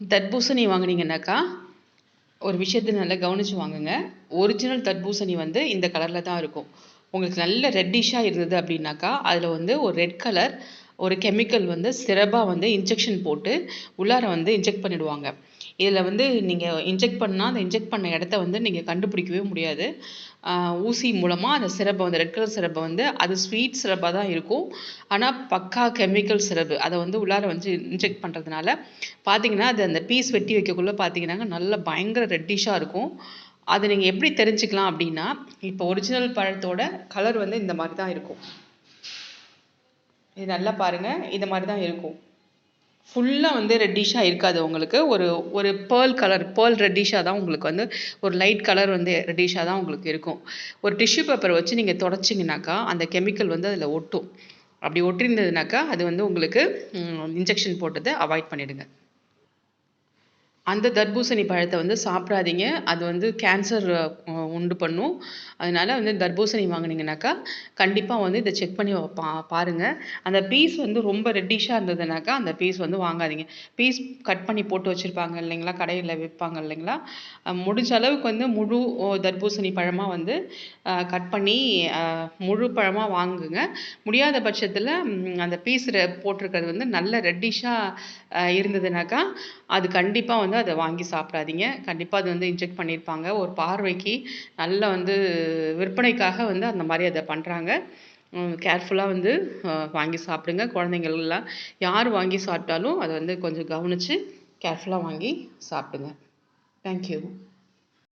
தர்பூசணி வாங்குனீங்கன்னாக்கா ஒரு விஷயத்த நல்லா கவனித்து வாங்குங்க. ஒரிஜினல் தர்பூசணி வந்து இந்த கலரில் தான் இருக்கும். உங்களுக்கு நல்ல ரெட்டிஷாக இருந்தது அப்படின்னாக்கா அதில் வந்து ஒரு ரெட் கலர் ஒரு கெமிக்கல் வந்து சிறப்பாக வந்து இன்ஜெக்ஷன் போட்டு உள்ளார வந்து இன்ஜெக்ட் பண்ணிடுவாங்க. இதில் வந்து நீங்கள் இன்ஜெக்ட் பண்ணால் அந்த இன்ஜெக்ட் பண்ண இடத்த வந்து நீங்கள் கண்டுபிடிக்கவே முடியாது. ஊசி மூலமாக அந்த சிரப்பை வந்து ரெட் கலர் சிரப்பை வந்து அது ஸ்வீட் சிரப்பாக தான் இருக்கும். ஆனால் பக்கா கெமிக்கல் சிரப்பு அதை வந்து உள்ளார வந்து இன்ஜெக்ட் பண்ணுறதுனால பார்த்தீங்கன்னா அது அந்த பீஸ் வெட்டி வைக்கக்குள்ளே பார்த்தீங்கன்னாங்க நல்ல பயங்கர ரெட்டிஷாக இருக்கும். அதை நீங்கள் எப்படி தெரிஞ்சுக்கலாம் அப்படின்னா இப்போ ஒரிஜினல் பழத்தோட கலர் வந்து இந்த மாதிரி தான் இருக்கும். இது நல்லா பாருங்கள் இது மாதிரி தான் இருக்கும். ஃபுல்லாக வந்து ரெட்டிஷாக இருக்காது உங்களுக்கு. ஒரு ஒரு பேர்ல் கலர் பேர்ல் ரெட்டிஷாக தான் உங்களுக்கு வந்து ஒரு லைட் கலர் வந்து ரெட்டிஷாக தான் உங்களுக்கு இருக்கும். ஒரு டிஷ்யூ பேப்பர் வச்சு நீங்கள் தொடச்சிங்கனாக்கா அந்த கெமிக்கல் வந்து அதில் ஒட்டும். அப்படி ஒட்டிருந்ததுனாக்கா அது வந்து உங்களுக்கு இன்ஜெக்ஷன் போட்டதை அவாய்ட் பண்ணிடுங்க. அந்த தர்பூசணி பழத்தை வந்து சாப்பிடாதீங்க. அது வந்து கேன்சர் உண்டு பண்ணும். அதனால் வந்து தர்பூசணி வாங்கினீங்கனாக்கா கண்டிப்பாக வந்து இதை செக் பண்ணி பா பாருங்கள் அந்த பீஸ் வந்து ரொம்ப ரெட்டிஷாக இருந்ததுனாக்கா அந்த பீஸ் வந்து வாங்காதீங்க. பீஸ் கட் பண்ணி போட்டு வச்சுருப்பாங்க இல்லைங்களா? கடையில் விற்பாங்க இல்லைங்களா? முடிஞ்ச அளவுக்கு வந்து முழு தர்பூசணி பழமாக வந்து கட் பண்ணி முழு பழமாக வாங்குங்க. முடியாத பட்சத்தில் அந்த பீஸ் போட்டிருக்கிறது வந்து நல்ல ரெட்டிஷாக இருந்ததுனாக்கா அது கண்டிப்பாக வந்து அதை வாங்கி சாப்பிடாதீங்க. கண்டிப்பாக அது வந்து இன்ஜெக்ட் பண்ணியிருப்பாங்க ஒரு பார்வைக்கு நல்ல வந்து விற்பனைக்காக வந்து அந்த மாதிரி அதை பண்ணுறாங்க கேர்ஃபுல்லாக வந்து வாங்கி சாப்பிடுங்க குழந்தைங்கள்லாம் யார் வாங்கி சாப்பிட்டாலும் அதை வந்து கொஞ்சம் கவனித்து கேர்ஃபுல்லாக வாங்கி சாப்பிடுங்க. தேங்க்யூ